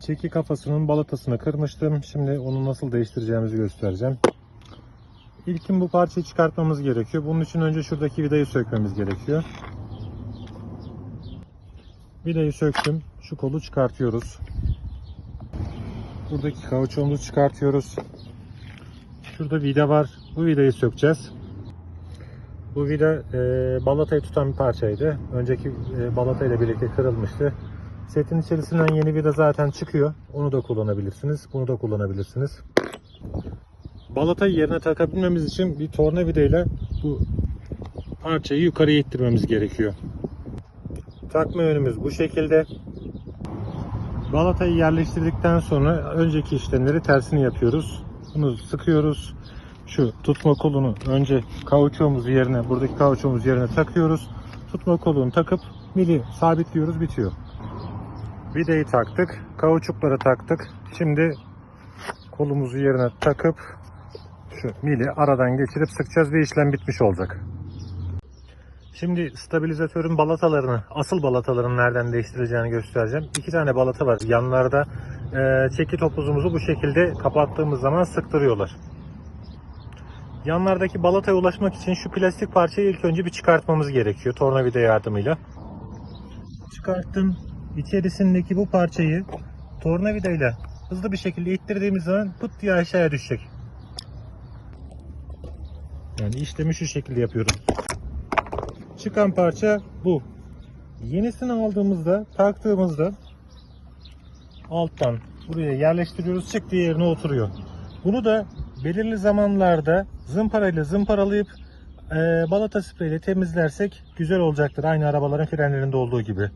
Çeki kafasının balatasını kırmıştım. Şimdi onu nasıl değiştireceğimizi göstereceğim. İlkin bu parçayı çıkartmamız gerekiyor. Bunun için önce şuradaki vidayı sökmemiz gerekiyor. Vidayı söktüm. Şu kolu çıkartıyoruz. Buradaki kauçuğumuzu çıkartıyoruz. Şurada vida var. Bu vidayı sökeceğiz. Bu vida e, balatayı tutan bir parçaydı. Önceki e, balata ile birlikte kırılmıştı. Setin içerisinden yeni vida zaten çıkıyor. Onu da kullanabilirsiniz. Bunu da kullanabilirsiniz. Balatayı yerine takabilmemiz için bir tornavida ile bu parçayı yukarıya ittirmemiz gerekiyor. Takma yönümüz bu şekilde. Balatayı yerleştirdikten sonra önceki işlemleri tersini yapıyoruz. Bunu sıkıyoruz. Şu tutma kolunu önce kauçuğumuz yerine, buradaki kauçuğumuz yerine takıyoruz. Tutma kolunu takıp mili sabitliyoruz, bitiyor. Vidayı taktık, kauçukları taktık. Şimdi kolumuzu yerine takıp şu mili aradan geçirip sıkacağız ve işlem bitmiş olacak. Şimdi stabilizatörün balatalarını, asıl balataların nereden değiştireceğini göstereceğim. İki tane balata var yanlarda. Ee, çeki topuzumuzu bu şekilde kapattığımız zaman sıktırıyorlar. Yanlardaki balataya ulaşmak için şu plastik parçayı ilk önce bir çıkartmamız gerekiyor tornavida yardımıyla. Çıkarttım. İçerisindeki bu parçayı tornavidayla hızlı bir şekilde ittirdiğimiz zaman pıt diye aşağıya düşecek. Yani işlemi şu şekilde yapıyoruz. Çıkan parça bu. Yenisini aldığımızda, taktığımızda alttan buraya yerleştiriyoruz. Çıktığı yerine oturuyor. Bunu da belirli zamanlarda zımparayla zımparalayıp e, balata spreyle temizlersek güzel olacaktır. Aynı arabaların frenlerinde olduğu gibi.